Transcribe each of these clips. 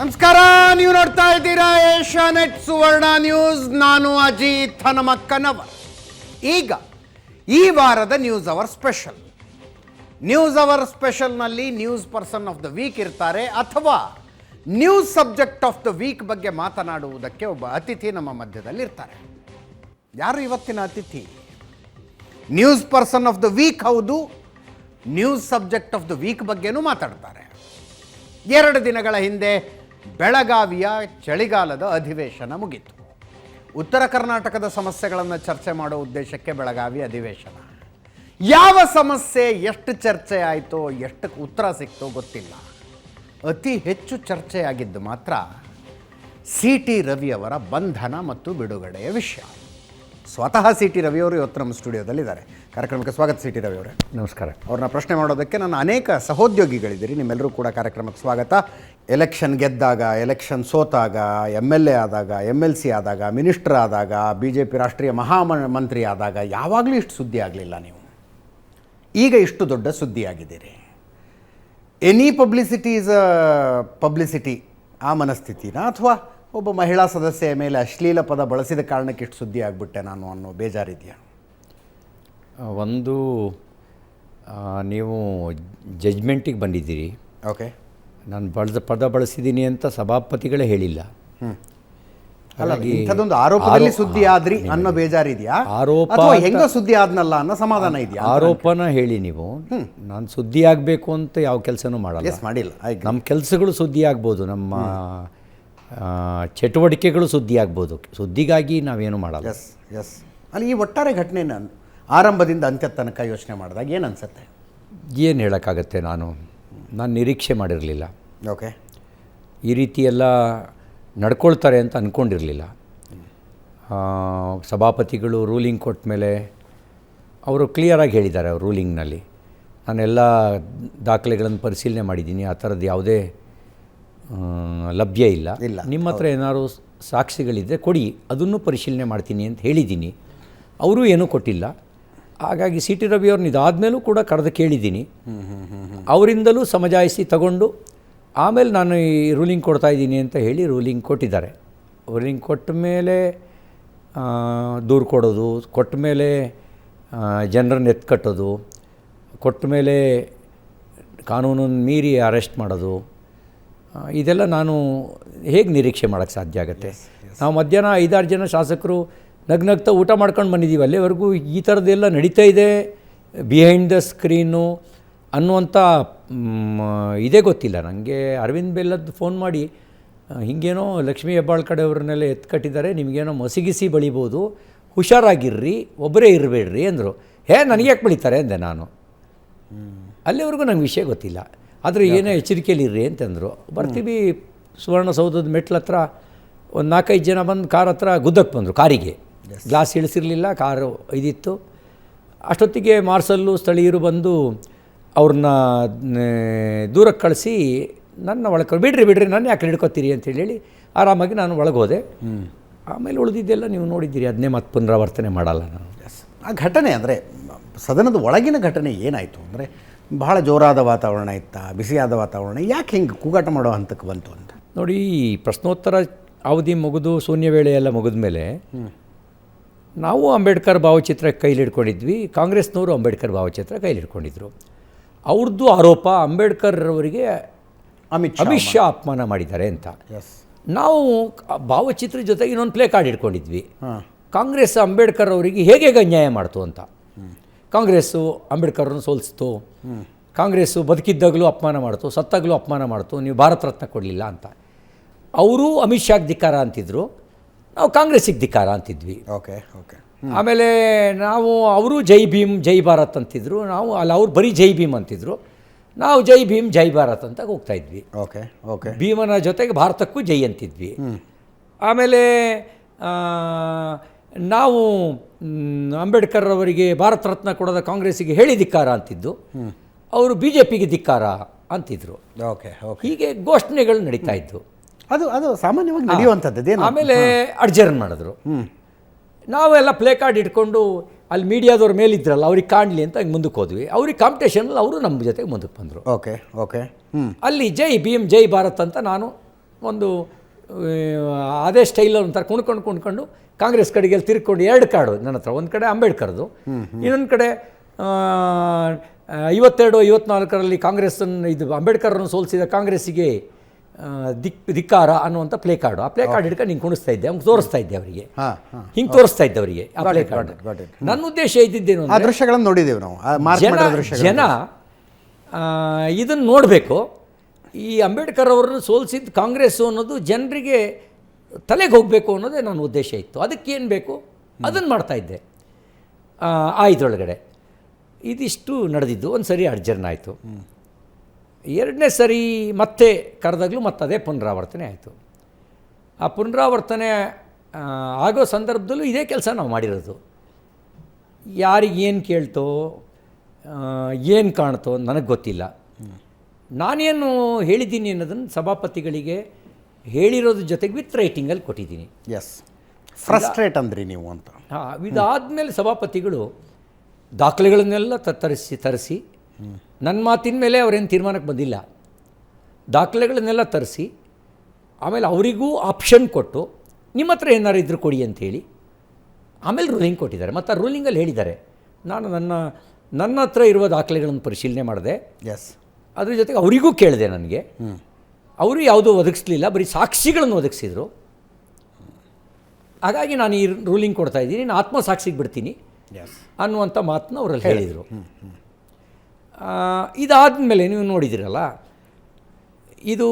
ನಮಸ್ಕಾರ, ನೀವು ನೋಡ್ತಾ ಇದ್ದೀರಾ ಏಷ್ಯಾ ನೆಟ್ ಸುವರ್ಣ ನ್ಯೂಸ್. ನಾನು ಅಜಿತ್ ಹನಮಕ್ಕನವ ಈಗ, ಈ ವಾರದ news hour special. News hour ಸ್ಪೆಷಲ್ನಲ್ಲಿ news person of the week ಇರ್ತಾರೆ, ಅಥವಾ news subject of the week ಬಗ್ಗೆ ಮಾತನಾಡುವುದಕ್ಕೆ ಒಬ್ಬ ಅತಿಥಿ ನಮ್ಮ ಮಧ್ಯದಲ್ಲಿ ಇರ್ತಾರೆ ಯಾರು ಇವತ್ತಿನ ಅತಿಥಿ? News person of the week ಹೌದು, news subject of the week ಬಗ್ಗೆನೂ ಮಾತಾಡ್ತಾರೆ. ಎರಡು ದಿನಗಳ ಹಿಂದೆ ಬೆಳಗಾವಿಯ ಚಳಿಗಾಲದ ಅಧಿವೇಶನ ಮುಗಿತು. ಉತ್ತರ ಕರ್ನಾಟಕದ ಸಮಸ್ಯೆಗಳನ್ನು ಚರ್ಚೆ ಮಾಡೋ ಉದ್ದೇಶಕ್ಕೆ ಬೆಳಗಾವಿ ಅಧಿವೇಶನ. ಯಾವ ಸಮಸ್ಯೆ ಎಷ್ಟು ಚರ್ಚೆ ಆಯಿತೋ, ಎಷ್ಟು ಉತ್ತರ ಸಿಕ್ತೋ ಗೊತ್ತಿಲ್ಲ. ಅತಿ ಹೆಚ್ಚು ಚರ್ಚೆಯಾಗಿದ್ದು ಮಾತ್ರ ಸಿ ಟಿ ರವಿಯವರ ಬಂಧನ ಮತ್ತು ಬಿಡುಗಡೆಯ ವಿಷಯ. ಸ್ವತಃ ಸಿ ಟಿ ರವಿಯವರು ಇವತ್ತು ನಮ್ಮ ಸ್ಟುಡಿಯೋದಲ್ಲಿದ್ದಾರೆ. ಕಾರ್ಯಕ್ರಮಕ್ಕೆ ಸ್ವಾಗತ ಸಿ ಟಿ ರವಿಯವರೇ ನಮಸ್ಕಾರ. ಅವ್ರನ್ನ ಪ್ರಶ್ನೆ ಮಾಡೋದಕ್ಕೆ ನನ್ನ ಅನೇಕ ಸಹೋದ್ಯೋಗಿಗಳಿದ್ದೀರಿ. ನಿಮ್ಮೆಲ್ಲರೂ ಕೂಡ ಕಾರ್ಯಕ್ರಮಕ್ಕೆ ಸ್ವಾಗತ. ಎಲೆಕ್ಷನ್ ಗೆದ್ದಾಗ ಎಲೆಕ್ಷನ್ ಸೋತಾಗ ಎಂ ಎಲ್ ಎ ಆದಾಗ ಎಂ ಎಲ್ ಸಿ ಆದಾಗ ಮಿನಿಸ್ಟರ್ ಆದಾಗ ಬಿ ಜೆ ಪಿ ರಾಷ್ಟ್ರೀಯ ಮಹಾಮಂತ್ರಿ ಆದಾಗ ಯಾವಾಗಲೂ ಇಷ್ಟು ಸುದ್ದಿ ಆಗಲಿಲ್ಲ ನೀವು. ಈಗ ಇಷ್ಟು ದೊಡ್ಡ ಸುದ್ದಿಯಾಗಿದ್ದೀರಿ. Any publicity is a publicity ಆ ಮನಸ್ಥಿತಿನ ಅಥವಾ ಒಬ್ಬ ಮಹಿಳಾ ಸದಸ್ಯೆಯ ಮೇಲೆ ಅಶ್ಲೀಲ ಪದ ಬಳಸಿದ ಕಾರಣಕ್ಕೆ ಇಷ್ಟು ಸುದ್ದಿ ಆಗಿಬಿಟ್ಟೆ ನಾನು ಅನ್ನೋ ಬೇಜಾರಿದೆಯಾ? ಒಂದು ನೀವು ಜಜ್ಮೆಂಟಿಗೆ ಬಂದಿದ್ದೀರಿ. ಓಕೆ. ನಾನು ಬಳಸ ಪದ ಬಳಸಿದ್ದೀನಿ ಅಂತ ಸಭಾಪತಿಗಳೇ ಹೇಳಿಲ್ಲ. ಅಲ್ಲ ಇಂಥದ್ದೊಂದು ಆರೋಪದಲ್ಲಿ ಸುದ್ದಿ ಆದ್ರಿ ಅನ್ನೋ ಬೇಜಾರಿದೆಯಾ? ಆರೋಪ ಹೆಂಗ ಸುದ್ದಿ ಆದ್ನಲ್ಲ ಅನ್ನೋ ಸಮಾಧಾನ ಇದೆಯಾ ಆರೋಪನ ಹೇಳಿ ನೀವು. ನಾನು ಸುದ್ದಿ ಆಗಬೇಕು ಅಂತ ಯಾವ ಕೆಲಸನೂ ಮಾಡಲ್ಲ. ಮಾಡಿಲ್ಲ. ನಮ್ಮ ಕೆಲಸಗಳು ಸುದ್ದಿ ಆಗ್ಬೋದು. ನಮ್ಮ ಚಟುವಟಿಕೆಗಳು ಸುದ್ದಿ ಆಗ್ಬೋದು ಸುದ್ದಿಗಾಗಿ ನಾವೇನು ಮಾಡಲ್ಲ. ಎಸ್ ಎಸ್ ಅಲ್ಲಿ ಈ ಒಟ್ಟಾರೆ ಘಟನೆ ನಾನು ಆರಂಭದಿಂದ ಅಂತ್ಯ ತನಕ ಯೋಚನೆ ಮಾಡಿದಾಗ ಏನು ಅನಿಸುತ್ತೆ? ಏನು ಹೇಳೋಕ್ಕಾಗತ್ತೆ ನಾನು? ನಾನು ನಿರೀಕ್ಷೆ ಮಾಡಿರಲಿಲ್ಲ. ಓಕೆ ಈ ರೀತಿ ಎಲ್ಲ ನಡ್ಕೊಳ್ತಾರೆ ಅಂತ ಅಂದ್ಕೊಂಡಿರಲಿಲ್ಲ ಸಭಾಪತಿಗಳು ರೂಲಿಂಗ್ ಕೊಟ್ಟ ಮೇಲೆ ಅವರು ಕ್ಲಿಯರಾಗಿ ಹೇಳಿದ್ದಾರೆ ಅವ್ರು ರೂಲಿಂಗ್ನಲ್ಲಿ. ನಾನೆಲ್ಲ ದಾಖಲೆಗಳನ್ನು ಪರಿಶೀಲನೆ ಮಾಡಿದ್ದೀನಿ. ಆ ಥರದ್ದು ಯಾವುದೇ ಲಭ್ಯ ಇಲ್ಲ. ಇಲ್ಲ. ನಿಮ್ಮ ಹತ್ರ ಏನಾದರೂ ಸಾಕ್ಷಿಗಳಿದ್ದರೆ ಕೊಡಿ ಅದನ್ನು ಪರಿಶೀಲನೆ ಮಾಡ್ತೀನಿ ಅಂತ ಹೇಳಿದ್ದೀನಿ. ಅವರು ಏನೂ ಕೊಟ್ಟಿಲ್ಲ. ಹಾಗಾಗಿ ಸಿ ಟಿ ರವಿಯವ್ರನ್ನ ಇದಾದಮೇಲೂ ಕೂಡ ಕರೆದು ಕೇಳಿದ್ದೀನಿ. ಅವರಿಂದಲೂ ಸಮಜಾಯಿಸಿ ತಗೊಂಡು ಆಮೇಲೆ ನಾನು ಈ ರೂಲಿಂಗ್ ಕೊಡ್ತಾ ಇದ್ದೀನಿ ಅಂತ ಹೇಳಿ ರೂಲಿಂಗ್ ಕೊಟ್ಟಿದ್ದಾರೆ. ರೂಲಿಂಗ್ ಕೊಟ್ಟ ಮೇಲೆ ದೂರು ಕೊಡೋದು ಕೊಟ್ಟ ಮೇಲೆ ಜನರನ್ನ ಎತ್ಕಟ್ಟೋದು ಕೊಟ್ಟ ಮೇಲೆ ಕಾನೂನನ್ನು ಮೀರಿ ಅರೆಸ್ಟ್ ಮಾಡೋದು ಇದೆಲ್ಲ ನಾನು ಹೇಗೆ ನಿರೀಕ್ಷೆ ಮಾಡೋಕ್ಕೆ ಸಾಧ್ಯ ಆಗುತ್ತೆ? ನಾವು ಮಧ್ಯಾಹ್ನ ಐದಾರು ಜನ ಶಾಸಕರು ನಗ್ನಗ್ತಾ ಊಟ ಮಾಡ್ಕೊಂಡು ಬಂದಿದ್ದೀವಿ ಅಲ್ಲಿವರೆಗೂ ಈ ಥರದ್ದೆಲ್ಲ ನಡೀತಾ ಇದೆ. ಬಿಹೈಂಡ್ ದ ಸ್ಕ್ರೀನು ಅನ್ನುವಂಥ ಇದೇ ಗೊತ್ತಿಲ್ಲ. ನನಗೆ ಅರವಿಂದ್ ಬೆಲ್ಲದ್ದು ಫೋನ್ ಮಾಡಿ ಹಿಂಗೇನೋ ಲಕ್ಷ್ಮೀ ಹೆಬ್ಬಾಳ್ ಕಡೆಯವ್ರನ್ನೆಲ್ಲ ಎತ್ಕಟ್ಟಿದ್ದಾರೆ ನಿಮಗೇನೋ ಮಸಿಗಿಸಿ ಬಳಿಬೋದು. ಹುಷಾರಾಗಿರ್ರಿ ಒಬ್ಬರೇ ಇರಬೇಡ್ರಿ ಅಂದರು. ಹೇ ನನಗೆ ಯಾಕೆ ಬಳಿತಾರೆ ಅಂದೆ ನಾನು. ಅಲ್ಲಿವರೆಗೂ ನಂಗೆ ವಿಷಯ ಗೊತ್ತಿಲ್ಲ. ಆದರೆ ಏನೋ ಎಚ್ಚರಿಕೆಯಲ್ಲಿ ಇರ್ರಿ ಅಂತಂದರು. ಬರ್ತೀವಿ ಸುವರ್ಣಸೌಧದ ಮೆಟ್ಲ ಹತ್ರ ಒಂದು ನಾಲ್ಕೈದು ಜನ ಬಂದು ಕಾರ್ ಹತ್ರ ಗುದ್ದಕ್ಕೆ ಬಂದರು ಕಾರಿಗೆ. ಗ್ಲಾಸ್ ಇಳಿಸಿರಲಿಲ್ಲ ಕಾರು ಇದಿತ್ತು. ಅಷ್ಟೊತ್ತಿಗೆ ಮಾರ್ಸಲ್ಲು ಸ್ಥಳೀಯರು ಬಂದು ಅವ್ರನ್ನ ದೂರಕ್ಕೆ ಕಳಿಸಿ ನನ್ನ ಒಳಗೆ ಬಿಡ್ರಿ ಬಿಡ್ರಿ ನಾನು ಯಾಕೆ ಹಿಡ್ಕೊತೀರಿ ಅಂತ ಹೇಳಿ ಆರಾಮಾಗಿ ನಾನು ಒಳಗೆ ಹೋದೆ ಆಮೇಲೆ ಉಳಿದಿದ್ದೆಲ್ಲ ನೀವು ನೋಡಿದ್ದೀರಿ ಅದನ್ನೇ ಮತ್ತೆ ಪುನರಾವರ್ತನೆ ಮಾಡಲ್ಲ ನಾನು. ಆ ಘಟನೆ ಅಂದರೆ ಸದನದ ಒಳಗಿನ ಘಟನೆ ಏನಾಯಿತು ಅಂದರೆ ಬಹಳ ಜೋರಾದ ವಾತಾವರಣ ಇತ್ತ ಬಿಸಿಯಾದ ವಾತಾವರಣ ಯಾಕೆ ಹಿಂಗೆ ಕೂಗಾಟ ಮಾಡೋ ಹಂತಕ್ಕೆ ಬಂತು ಅಂತ? ನೋಡಿ ಈ ಪ್ರಶ್ನೋತ್ತರ ಅವಧಿ ಮುಗಿದು ಶೂನ್ಯ ವೇಳೆ ಎಲ್ಲ ಮುಗಿದ ಮೇಲೆ ನಾವು ಅಂಬೇಡ್ಕರ್ ಭಾವಚಿತ್ರ ಕೈಲಿಡ್ಕೊಂಡಿದ್ವಿ ಕಾಂಗ್ರೆಸ್ನವರು ಅಂಬೇಡ್ಕರ್ ಭಾವಚಿತ್ರ ಕೈಲಿಡ್ಕೊಂಡಿದ್ರು. ಅವ್ರದ್ದು ಆರೋಪ ಅಂಬೇಡ್ಕರ್ ಅವರಿಗೆ ಅಮಿತ್ ಅಮಿತ್ ಶಾ ಅಪಮಾನ ಮಾಡಿದ್ದಾರೆ ಅಂತ. ಎಸ್ ನಾವು ಭಾವಚಿತ್ರ ಜೊತೆಗೆ ಇನ್ನೊಂದು ಪ್ಲೇ ಕಾರ್ಡ್ ಇಟ್ಕೊಂಡಿದ್ವಿ. ಕಾಂಗ್ರೆಸ್ ಅಂಬೇಡ್ಕರ್ ಅವರಿಗೆ ಹೇಗೆ ಹೇಗೆ ಅನ್ಯಾಯ ಮಾಡ್ತು ಅಂತ. ಕಾಂಗ್ರೆಸ್ಸು ಅಂಬೇಡ್ಕರ್ರನ್ನು ಸೋಲಿಸ್ತು. ಕಾಂಗ್ರೆಸ್ಸು ಬದುಕಿದ್ದಾಗಲೂ ಅಪಮಾನ ಮಾಡ್ತು ಸತ್ತಾಗಲೂ ಅಪಮಾನ ಮಾಡ್ತು ನೀವು ಭಾರತ ರತ್ನ ಕೊಡಲಿಲ್ಲ ಅಂತ. ಅವರು ಅಮಿತ್ ಶಾಗೆ ಧಿಕ್ಕಾರ ಅಂತಿದ್ರು ನಾವು ಕಾಂಗ್ರೆಸ್ಸಿಗೆ ಧಿಕ್ಕಾರ ಅಂತಿದ್ವಿ. Okay okay. ಆಮೇಲೆ ನಾವು ಅವರು ಜೈ ಭೀಮ್ ಜೈ ಭಾರತ್ ಅಂತಿದ್ರು ನಾವು ಅಲ್ಲಿ ಅವ್ರು ಬರೀ ಜೈ ಭೀಮ್ ಅಂತಿದ್ರು. ನಾವು ಜೈ ಭೀಮ್ ಜೈ ಭಾರತ್ ಅಂತ ಹೋಗ್ತಾ ಇದ್ವಿ. Okay okay. ಭೀಮನ ಜೊತೆಗೆ ಭಾರತಕ್ಕೂ ಜೈ ಅಂತಿದ್ವಿ. ಆಮೇಲೆ ನಾವು ಅಂಬೇಡ್ಕರ್ ಅವರಿಗೆ ಭಾರತ ರತ್ನ ಕೊಡದ ಕಾಂಗ್ರೆಸ್ಸಿಗೆ ಹೇಳಿ ಧಿಕ್ಕಾರ ಅಂತಿದ್ದು ಅವರು ಬಿ ಜೆ ಪಿಗೆ ಧಿಕ್ಕಾರ ಅಂತಿದ್ರು. Okay okay. ಹೀಗೆ ಘೋಷಣೆಗಳು ನಡೀತಾ ಇತ್ತು ಅದು ಅದು ಸಾಮಾನ್ಯವಾಗಿ ನಡೆಯುವಂಥದ್ದು ಆಮೇಲೆ ಅಡ್ಜರ್ನ್ ಮಾಡಿದ್ರು. ನಾವೆಲ್ಲ ಪ್ಲೇ ಕಾರ್ಡ್ ಇಟ್ಕೊಂಡು ಅಲ್ಲಿ ಮೀಡಿಯಾದವ್ರ ಮೇಲಿದ್ರಲ್ಲ ಅವ್ರಿಗೆ ಕಾಣಲಿ ಅಂತ ಹಿಂಗೆ ಮುಂದಕ್ಕೆ ಹೋದ್ವಿ. ಅವ್ರಿಗೆ ಕಾಂಪಿಟೇಷನಲ್ಲಿ ಅವರು ನಮ್ಮ ಜೊತೆಗೆ ಮುಂದಕ್ಕೆ ಬಂದರು. Okay okay. ಅಲ್ಲಿ ಜೈ ಭೀಮ್ ಜೈ ಭಾರತ್ ಅಂತ ನಾನು ಒಂದು ಅದೇ ಸ್ಟೈಲಲ್ಲಿ ಒಂಥರ ಕುಣ್ಕೊಂಡು ಕುಣ್ಕೊಂಡು ಕಾಂಗ್ರೆಸ್ ಕಡೆಗೆ ಅಲ್ಲಿ ತಿರ್ಕೊಂಡು ಎರಡು ಕಾರ್ಡು ನನ್ನ ಹತ್ರ. ಒಂದು ಕಡೆ ಅಂಬೇಡ್ಕರ್ದು ಇನ್ನೊಂದು ಕಡೆ ಐವತ್ತೆರಡು ಐವತ್ನಾಲ್ಕರಲ್ಲಿ ಕಾಂಗ್ರೆಸ್ಸನ್ನು ಇದು ಅಂಬೇಡ್ಕರ್ರನ್ನು ಸೋಲಿಸಿದ ಕಾಂಗ್ರೆಸ್ಸಿಗೆ ದಿಕ್ ಧಿಕ್ಕಾರ ಅನ್ನುವಂಥ ಪ್ಲೇ ಕಾರ್ಡು. ಆ ಪ್ಲೇ ಕಾರ್ಡ್ ಹಿಡ್ಕೊಂಡು ನಿಂಗೆ ಕುಣಿಸ್ತಾ ಇದ್ದೆ. ಅವ್ನಿಗೆ ತೋರಿಸ್ತಾ ಇದ್ದೆ ಅವರಿಗೆ. ಹಿಂಗೆ ತೋರಿಸ್ತಾ ಇದ್ದೆ ಅವರಿಗೆ ಆ ಪ್ಲೇ ಕಾರ್ಡ್. ನನ್ನ ಉದ್ದೇಶ ಇದ್ದಿದ್ದೇನು ಆ ದೃಶ್ಯಗಳನ್ನು ನೋಡಿದ್ದೇವೆ ನಾವು. ಜನ ಇದನ್ನು ನೋಡಬೇಕು. ಈ ಅಂಬೇಡ್ಕರ್ ಅವರನ್ನು ಸೋಲಿಸಿದ ಕಾಂಗ್ರೆಸ್ಸು ಅನ್ನೋದು ಜನರಿಗೆ ತಲೆಗೆ ಹೋಗಬೇಕು ಅನ್ನೋದೇ ನನ್ನ ಉದ್ದೇಶ ಇತ್ತು. ಅದಕ್ಕೇನು ಬೇಕು? ಅದನ್ನು ಮಾಡ್ತಾಯಿದ್ದೆ ಆ ಇದಿಷ್ಟು ನಡೆದಿದ್ದು. ಒಂದು ಸರಿ ಅಡ್ಜರ್ನ್ ಆಯಿತು. ಎರಡನೇ ಸರಿ ಮತ್ತೆ ಕರೆದಾಗಲೂ ಮತ್ತೆ ಅದೇ ಪುನರಾವರ್ತನೆ ಆಯಿತು. ಆ ಪುನರಾವರ್ತನೆ ಆಗೋ ಸಂದರ್ಭದಲ್ಲೂ ಇದೇ ಕೆಲಸ ನಾವು ಮಾಡಿರೋದು. ಯಾರಿಗೇನು ಕೇಳ್ತೋ ಏನು ಕಾಣ್ತೋ ನನಗೆ ಗೊತ್ತಿಲ್ಲ. ನಾನೇನು ಹೇಳಿದ್ದೀನಿ ಅನ್ನೋದನ್ನು ಸಭಾಪತಿಗಳಿಗೆ ಹೇಳಿರೋದ್ರ ಜೊತೆಗೆ ವಿತ್ ರೈಟಿಂಗಲ್ಲಿ ಕೊಟ್ಟಿದ್ದೀನಿ. ಎಸ್ ಫ್ರಸ್ಟ್ರೇಟ್ ಅಂದ್ರಿ ನೀವು ಅಂತ. ಹಾಂ ಇದಾದಮೇಲೆ ಸಭಾಪತಿಗಳು ದಾಖಲೆಗಳನ್ನೆಲ್ಲ ತರಿಸಿ ತರಿಸಿ ನನ್ನ ಮಾತಿನ ಮೇಲೆ ಅವರೇನು ತೀರ್ಮಾನಕ್ಕೆ ಬಂದಿಲ್ಲ. ದಾಖಲೆಗಳನ್ನೆಲ್ಲ ತರಿಸಿ ಆಮೇಲೆ ಅವರಿಗೂ ಆಪ್ಷನ್ ಕೊಟ್ಟು ನಿಮ್ಮ ಹತ್ರ ಏನಾರು ಇದ್ರು ಕೊಡಿ ಅಂಥೇಳಿ ಆಮೇಲೆ ರೂಲಿಂಗ್ ಕೊಟ್ಟಿದ್ದಾರೆ. ಮತ್ತು ಆ ರೂಲಿಂಗಲ್ಲಿ ಹೇಳಿದ್ದಾರೆ. ನಾನು ನನ್ನ ನನ್ನ ಹತ್ರ ಇರುವ ದಾಖಲೆಗಳನ್ನು ಪರಿಶೀಲನೆ ಮಾಡಿದೆ. ಎಸ್ ಅದ್ರ ಜೊತೆಗೆ ಅವರಿಗೂ ಕೇಳಿದೆ ನನಗೆ. ಅವರು ಯಾವುದೂ ಒದಗಿಸ್ಲಿಲ್ಲ ಬರೀ ಸಾಕ್ಷಿಗಳನ್ನು ಒದಗಿಸಿದರು. ಹಾಗಾಗಿ ನಾನು ಈ ರೂಲಿಂಗ್ ಕೊಡ್ತಾ ಇದ್ದೀನಿ ನಾನು ಆತ್ಮಸಾಕ್ಷಿಗೆ ಬಿಡ್ತೀನಿ ಅನ್ನುವಂಥ ಮಾತನ್ನ ಅವರಲ್ಲಿ ಹೇಳಿದರು. ಇದಾದ ಮೇಲೆ ನೀವು ನೋಡಿದಿರಲ್ಲ ಇದು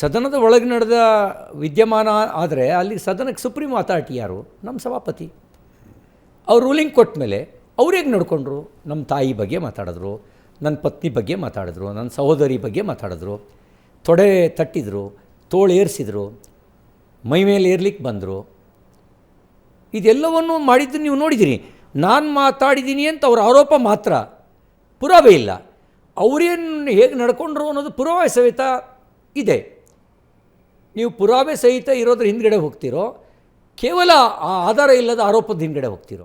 ಸದನದ ಒಳಗೆ ನಡೆದ ವಿದ್ಯಮಾನ ಆದರೆ ಅಲ್ಲಿ ಸದನಕ್ಕೆ ಸುಪ್ರೀಂ ಅಥಾರಿಟಿ ಯಾರು? ನಮ್ಮ ಸಭಾಪತಿ. ಅವ್ರು ರೂಲಿಂಗ್ ಕೊಟ್ಟ ಮೇಲೆ ಅವ್ರು ಹೇಗೆ ನಡ್ಕೊಂಡ್ರು? ನಮ್ಮ ತಾಯಿ ಬಗ್ಗೆ ಮಾತಾಡಿದ್ರು. ನನ್ನ ಪತ್ನಿ ಬಗ್ಗೆ ಮಾತಾಡಿದ್ರು, ನನ್ನ ಸಹೋದರಿ ಬಗ್ಗೆ ಮಾತಾಡಿದ್ರು, ತೊಡೆ ತಟ್ಟಿದ್ರು, ತೋಳು ಏರಿಸಿದ್ರು, ಮೈ ಮೇಲೆ ಏರ್ಲಿಕ್ಕೆ ಬಂದರು. ಇದೆಲ್ಲವನ್ನು ಮಾಡಿದ್ದು ನೀವು ನೋಡಿದ್ದೀರಿ ನಾನು ಮಾತಾಡಿದ್ದೀನಿ ಅಂತ ಅವ್ರ ಆರೋಪ ಮಾತ್ರ. ಪುರಾವೆ ಇಲ್ಲ. ಅವರೇನು ಹೇಗೆ ನಡ್ಕೊಂಡ್ರು ಅನ್ನೋದು ಪುರಾವೆ ಸಹಿತ ಇದೆ. ನೀವು ಪುರಾವೆ ಸಹಿತ ಇರೋದ್ರ ಹಿಂದ್ಗಡೆ ಹೋಗ್ತಿರೋ, ಕೇವಲ ಆ ಆಧಾರ ಇಲ್ಲದ ಆರೋಪದ ಹಿಂದ್ಗಡೆ ಹೋಗ್ತಿರೋ.